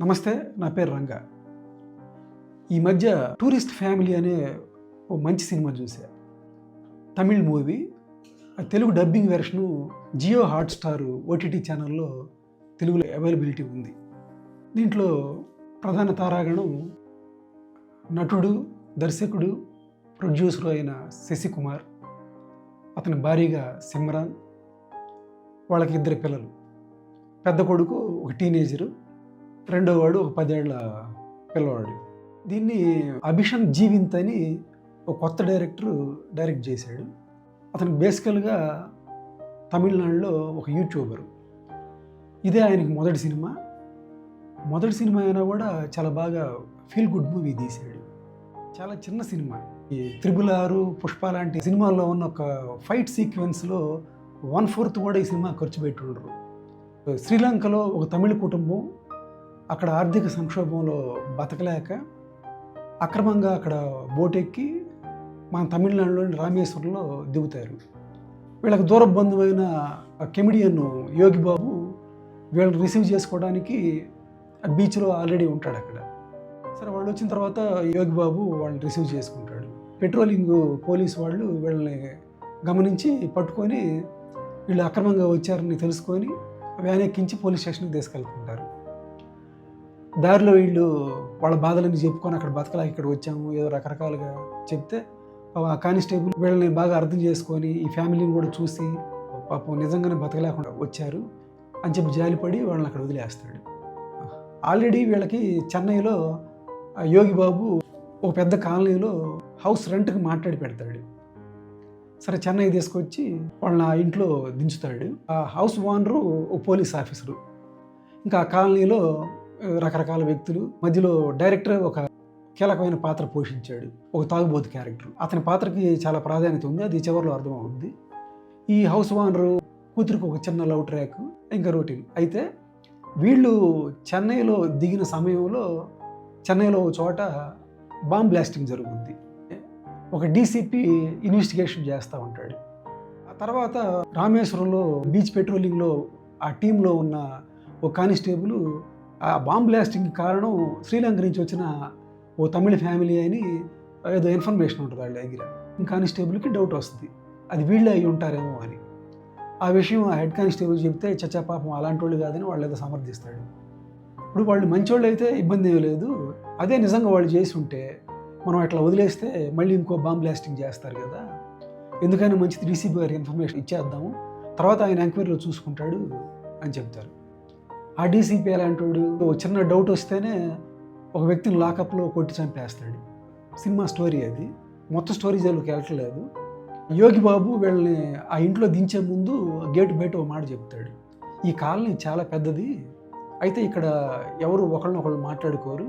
నమస్తే నా పేరు రంగా. ఈ మధ్య టూరిస్ట్ ఫ్యామిలీ అనే ఓ మంచి సినిమా చూసా. తమిళ్ మూవీ ఆ Telugu dubbing version Jio Hotstar OTT ఛానల్లో తెలుగులో అవైలబిలిటీ ఉంది. దీంట్లో ప్రధాన తారాగణం నటుడు దర్శకుడు ప్రొడ్యూసర్ అయిన శశికుమార్ అతని భార్యగా సిమ్రాన్ వాళ్ళకి ఇద్దరు పిల్లలు. పెద్ద కొడుకు ఒక టీనేజరు రెండో వాడు ఒక పదేళ్ళ పిల్లవాడు. దీన్ని అభిషన్ జీవింత్ అని ఒక కొత్త డైరెక్టర్ డైరెక్ట్ చేశాడు. అతను బేసికల్గా తమిళనాడులో ఒక యూట్యూబరు. ఇదే ఆయనకి మొదటి సినిమా. మొదటి సినిమా అయినా కూడా చాలా బాగా ఫీల్ గుడ్ మూవీ తీశాడు. చాలా చిన్న సినిమా. ఈ త్రిబుల్ ఆరు పుష్ప లాంటి సినిమాల్లో ఉన్న ఒక ఫైట్ సీక్వెన్స్లో వన్ ఫోర్త్ కూడా ఈ సినిమా ఖర్చు పెట్టుండ్రు శ్రీలంకలో ఒక తమిళ కుటుంబం అక్కడ ఆర్థిక సంక్షోభంలో బతకలేక అక్రమంగా అక్కడ బోటెక్కి మన తమిళనాడులోని రామేశ్వరంలో దిగుతారు. వీళ్ళకి దూరబంధువైన కెమిడియన్ యోగి బాబు వీళ్ళని రిసీవ్ చేసుకోవడానికి ఆ బీచ్లో ఆల్రెడీ ఉంటాడు అక్కడ. సరే వాళ్ళు వచ్చిన తర్వాత యోగి బాబు వాళ్ళని రిసీవ్ చేసుకుంటాడు. పెట్రోలింగ్ పోలీస్ వాళ్ళు వీళ్ళని గమనించి పట్టుకొని వీళ్ళు అక్రమంగా వచ్చారని తెలుసుకొని వ్యాన్ ఎక్కించి పోలీస్ స్టేషన్కి తీసుకెళ్తుంటారు. దారిలో వీళ్ళు వాళ్ళ బాధలని చెప్పుకొని అక్కడ బతకలా ఇక్కడ వచ్చాము ఏదో రకరకాలుగా చెప్తే ఆ కానిస్టేబుల్ వీళ్ళని బాగా అర్థం చేసుకొని ఈ ఫ్యామిలీని కూడా చూసి పాపం నిజంగానే బతకలేకుండా వచ్చారు అని చెప్పి జాలిపడి వాళ్ళని అక్కడ వదిలేస్తాడు. ఆల్రెడీ వీళ్ళకి చెన్నైలో యోగి బాబు ఒక పెద్ద కాలనీలో హౌస్ రెంట్కి మాట్లాడి పెడతాడు. సరే చెన్నై తీసుకొచ్చి వాళ్ళని ఆ ఇంట్లో దించుతాడు. ఆ హౌస్ ఓనరు ఓ పోలీస్ ఆఫీసరు. ఇంకా ఆ కాలనీలో రకరకాల వ్యక్తులు. మధ్యలో డైరెక్టర్ ఒక కీలకమైన పాత్ర పోషించాడు. ఒక తాగుబోతు క్యారెక్టర్. అతని పాత్రకి చాలా ప్రాధాన్యత ఉంది. అది చివరిలో అర్థమవుద్ది. ఈ హౌస్ ఓనరు కూతురికి ఒక చిన్న లవ్ ట్రాక్ ఇంకా రొటీన్. అయితే వీళ్ళు చెన్నైలో దిగిన సమయంలో చెన్నైలో చోట బాంబ్ బ్లాస్టింగ్ జరుగుతుంది ఒక డీసీపీ ఇన్వెస్టిగేషన్ చేస్తూ ఉంటాడు. ఆ తర్వాత రామేశ్వరంలో బీచ్ పెట్రోలింగ్లో ఆ టీంలో ఉన్న ఒక కానిస్టేబుల్ ఆ బాంబ్ బ్లాస్టింగ్ కారణం శ్రీలంక నుంచి వచ్చిన ఓ తమిళ ఫ్యామిలీ అని ఏదో ఇన్ఫర్మేషన్ ఉంటుంది వాళ్ళ దగ్గర. కానిస్టేబుల్కి డౌట్ వస్తుంది. అది వీళ్ళే అయి ఉంటారేమో అని. ఆ విషయం ఆ హెడ్ కానిస్టేబుల్ చెప్తే చచ్చా పాపం అలాంటి వాళ్ళు కాదని వాళ్ళు ఏదో సమర్థిస్తాడు. ఇప్పుడు వాళ్ళు మంచోళ్ళు అయితే ఇబ్బంది ఏమీ లేదు. అదే నిజంగా వాళ్ళు చేసి ఉంటే మనం అట్లా వదిలేస్తే మళ్ళీ ఇంకో బాంబ్ బ్లాస్టింగ్ చేస్తారు కదా. ఎందుకైనా మంచిది డీసీపీ గారి ఇన్ఫర్మేషన్ ఇచ్చేద్దాము. తర్వాత ఆయన ఎంక్వైరీలో చూసుకుంటాడు అని చెప్తారు. ఆ డీసీపీ ఎలాంటి ఓ చిన్న డౌట్ వస్తేనే ఒక వ్యక్తిని లాకప్లో కొట్టి చంపేస్తాడు. సినిమా స్టోరీ అది. మొత్తం స్టోరీ జైలుకి వెళ్ళట్లేదు యోగి బాబు వీళ్ళని ఆ ఇంట్లో దించే ముందు గేట్ బయట ఒక మాట చెప్తాడు. ఈ కాలనీ చాలా పెద్దది. అయితే ఇక్కడ ఎవరు ఒకళ్ళనొకళ్ళు మాట్లాడుకోరు.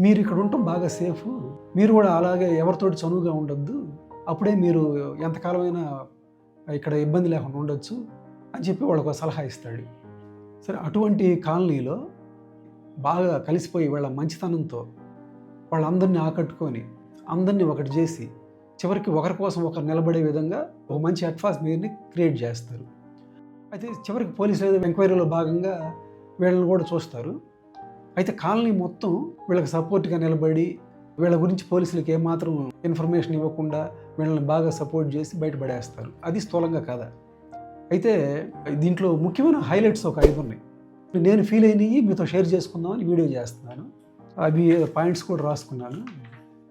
మీరు ఇక్కడ ఉండటం బాగా సేఫ్. మీరు కూడా అలాగే ఎవరితోటి చనువుగా ఉండొద్దు. అప్పుడే మీరు ఎంతకాలమైనా ఇక్కడ ఇబ్బంది లేకుండా ఉండొచ్చు అని చెప్పి వాళ్ళకు ఒక సలహా ఇస్తాడు. సరే అటువంటి కాలనీలో బాగా కలిసిపోయి వాళ్ళ మంచితనంతో వాళ్ళందరినీ ఆకట్టుకొని అందరినీ ఒకటి చేసి చివరికి ఒకరి కోసం ఒకరు నిలబడే విధంగా ఒక మంచి అట్మాస్ఫియర్ని క్రియేట్ చేస్తారు. అయితే చివరికి పోలీసులు ఏదో ఎంక్వైరీలో భాగంగా వీళ్ళని కూడా చూస్తారు. అయితే కాలనీ మొత్తం వీళ్ళకి సపోర్ట్గా నిలబడి వీళ్ళ గురించి పోలీసులకు ఏమాత్రం ఇన్ఫర్మేషన్ ఇవ్వకుండా వీళ్ళని బాగా సపోర్ట్ చేసి బయటపడేస్తారు. అది స్థూలంగా కాదా? అయితే దీంట్లో ముఖ్యమైన హైలైట్స్ ఒక ఐదు ఉన్నాయి. నేను ఫీల్ అయినవి మీతో షేర్ చేసుకుందామని వీడియో చేస్తున్నాను. అవి పాయింట్స్ కూడా రాసుకున్నాను.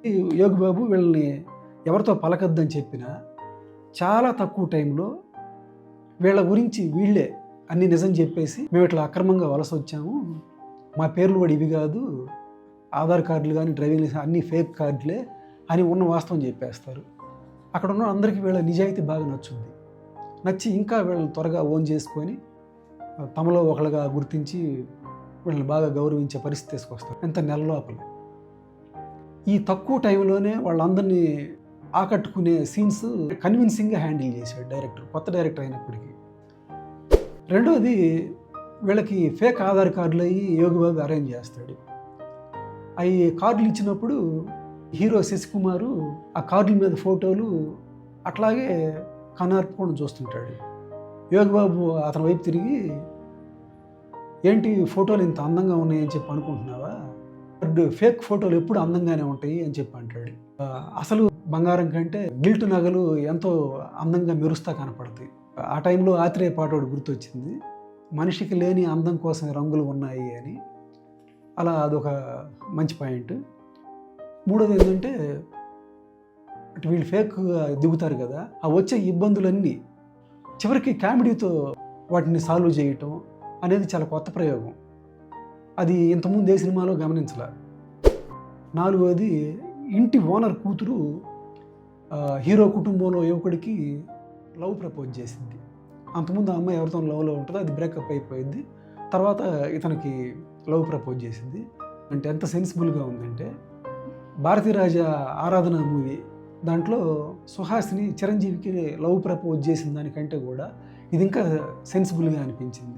ఈ యోగి బాబు వీళ్ళని ఎవరితో పలకద్దని చెప్పినా చాలా తక్కువ టైంలో వీళ్ళ గురించి వీళ్ళే అన్ని నిజం చెప్పేసి మేము ఇట్లా అక్రమంగా వలస వచ్చాము. మా పేర్లు కూడా ఇవి కాదు. ఆధార్ కార్డులు కానీ డ్రైవింగ్ లైసెన్స్ అన్ని ఫేక్ కార్డులే అని ఉన్న వాస్తవం చెప్పేస్తారు. అక్కడ ఉన్న అందరికీ వీళ్ళ నిజాయితీ బాగా నచ్చుంది నచ్చి ఇంకా వీళ్ళని త్వరగా ఓన్ చేసుకొని తమలో ఒకళ్ళగా గుర్తించి వీళ్ళని బాగా గౌరవించే పరిస్థితి తీసుకొస్తారు ఎంత నెల లోపల. ఈ తక్కువ టైంలోనే వాళ్ళందరినీ ఆకట్టుకునే సీన్స్ కన్విన్సింగ్గా హ్యాండిల్ చేశాడు డైరెక్టర్ కొత్త డైరెక్టర్ అయినప్పటికీ. రెండోది వీళ్ళకి ఫేక్ ఆధార్ కార్డులు అయ్యి యోగిబాబు అరేంజ్ చేస్తాడు. అవి కార్డులు ఇచ్చినప్పుడు హీరో శశికుమారు ఆ కార్డుల మీద ఫోటోలు అట్లాగే కనార్పుకొని చూస్తుంటాడు. యోగిబాబు అతని వైపు తిరిగి ఏంటి ఫోటోలు ఇంత అందంగా ఉన్నాయని చెప్పి అనుకుంటున్నావా? బట్ ఫేక్ ఫోటోలు ఎప్పుడు అందంగానే ఉంటాయి అని చెప్పి అంటాడు. అసలు బంగారం కంటే గిల్ట్ నగలు ఎంతో అందంగా మెరుస్తా కనపడతాయి. ఆ టైంలో ఆత్రేయ పాట ఒకటి గుర్తొచ్చింది. మనిషికి లేని అందం కోసం రంగులు ఉన్నాయి అని. అలా అదొక మంచి పాయింట్. మూడోది ఏంటంటే అటు వీళ్ళు ఫేక్ uh, దిగుతారు కదా. ఆ వచ్చే ఇబ్బందులన్నీ చివరికి కామెడీతో వాటిని సాల్వ్ చేయటం అనేది చాలా కొత్త ప్రయోగం. అది ఇంతకుముందు ఏ సినిమాలో గమనించలే. నాలుగోది ఇంటి ఓనర్ కూతురు హీరో కుటుంబంలో యువకుడికి లవ్ ప్రపోజ్ చేసింది. అంతకుముందు ఆ అమ్మాయి ఎవరితో లవ్లో ఉంటుందో అది బ్రేకప్ అయిపోయింది. తర్వాత ఇతనికి లవ్ ప్రపోజ్ చేసింది. అంటే ఎంత సెన్సిబుల్గా ఉందంటే భారతీరాజా ఆరాధన మూవీ దాంట్లో సుహాసిని చిరంజీవికి లవ్ ప్రపోజ్ చేసిన దానికంటే కూడా ఇది ఇంకా సెన్సిబుల్గా అనిపించింది.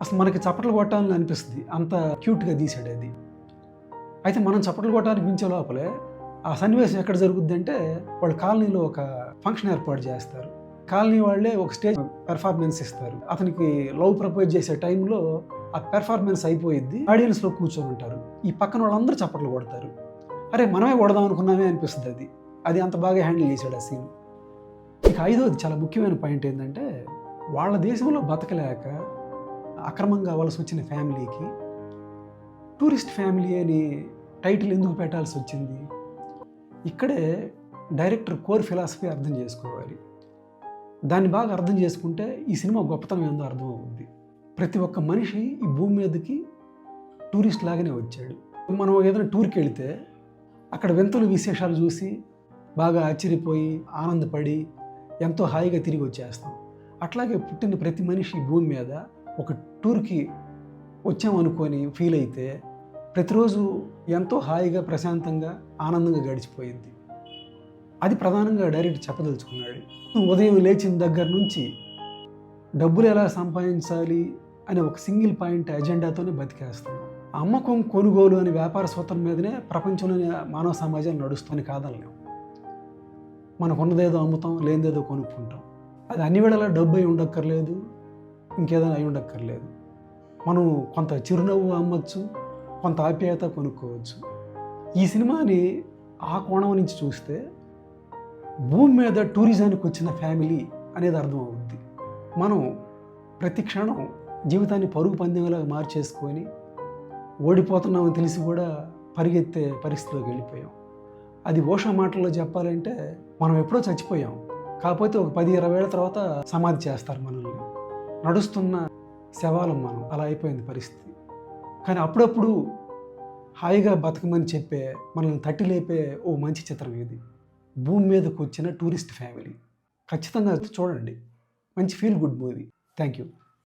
అసలు మనకి చప్పట్లు కొట్టాలని అనిపిస్తుంది. అంత క్యూట్గా తీసాడు అది. అయితే మనం చప్పట్లు కొట్టాలని అనిపించే లోపలే ఆ సన్నివేశం ఎక్కడ జరుగుద్ది అంటే వాళ్ళ కాలనీలో ఒక ఫంక్షన్ ఏర్పాటు చేస్తారు. కాలనీ వాళ్ళే ఒక స్టేజ్ పెర్ఫార్మెన్స్ ఇస్తారు. అతనికి లవ్ ప్రపోజ్ చేసే టైంలో ఆ పెర్ఫార్మెన్స్ అయిపోయింది ఆడియన్స్లో కూర్చొని ఉంటారు. ఈ పక్కన వాళ్ళందరూ చప్పట్లు కొడతారు. అరే మనమే కొడదాం అనుకున్నామే అనిపిస్తుంది అది. అది అంత బాగా హ్యాండిల్ చేశాడు ఆ సీన్. ఇక ఐదోది చాలా ముఖ్యమైన పాయింట్ ఏంటంటే వాళ్ళ దేశంలో బతకలేక అక్రమంగా వలస వచ్చిన ఫ్యామిలీకి టూరిస్ట్ ఫ్యామిలీ అని టైటిల్ ఎందుకు పెట్టాల్సి వచ్చింది? ఇక్కడే డైరెక్టర్ కోర్ ఫిలాసఫీ అర్థం చేసుకోవాలి. దాన్ని బాగా అర్థం చేసుకుంటే ఈ సినిమా గొప్పతనం ఏందో అర్థమవుతుంది ప్రతి ఒక్క మనిషి ఈ భూమి మీదకి టూరిస్ట్ లాగానే వచ్చాడు. మనం ఏదైనా టూర్కి వెళితే అక్కడ వింతలు విశేషాలు చూసి బాగా ఆశ్చర్యపోయి ఆనందపడి ఎంతో హాయిగా తిరిగి వచ్చేస్తాం. అట్లాగే పుట్టిన ప్రతి మనిషి భూమి మీద ఒక టూర్కి వచ్చామనుకొని ఫీల్ అయితే ప్రతిరోజు ఎంతో హాయిగా ప్రశాంతంగా ఆనందంగా గడిచిపోయింది. అది ప్రధానంగా డైరెక్ట్ చెప్పదలుచుకున్నాడు. ఉదయం లేచిన దగ్గర నుంచి డబ్బులు ఎలా సంపాదించాలి? అనే ఒక సింగిల్ పాయింట్ ఎజెండాతోనే బతికేస్తున్నాం అమ్మకం కొనుగోలు అనే వ్యాపార సూత్రం మీదనే ప్రపంచంలోని మానవ సమాజం నడుస్తుంది కాదనలేము మనకు ఉన్నదేదో అమ్ముతాం లేనిదేదో కొనుక్కుంటాం. అది అన్ని వేళలా డబ్బు అయి ఉండక్కర్లేదు ఇంకేదైనా అయి ఉండక్కర్లేదు. మనం కొంత చిరునవ్వు అమ్మచ్చు కొంత ఆప్యాయత కొనుక్కోవచ్చు. ఈ సినిమాని ఆ కోణం నుంచి చూస్తే భూమి మీద టూరిజానికి వచ్చిన ఫ్యామిలీ అనేది అర్థం అవుద్ది మనం ప్రతి క్షణం జీవితాన్ని పరుగు పందెంలా మార్చేసుకొని ఓడిపోతున్నామని తెలిసి కూడా పరిగెత్తే పరిస్థితిలోకి వెళ్ళిపోయాం. అది ఓషా మాటల్లో చెప్పాలంటే మనం ఎప్పుడో చచ్చిపోయాం. కాకపోతే ఒక పది ఇరవై ఏళ్ళ తర్వాత సమాధి చేస్తారు మనల్ని. నడుస్తున్న శవాలం మనం అలా అయిపోయింది పరిస్థితి. కానీ అప్పుడప్పుడు హాయిగా బతకమని చెప్పే మనల్ని తట్టి లేపే ఓ మంచి చిత్రం ఇది. భూమి మీదకు వచ్చిన టూరిస్ట్ ఫ్యామిలీ. ఖచ్చితంగా చూడండి. మంచి feel good movie. Thank you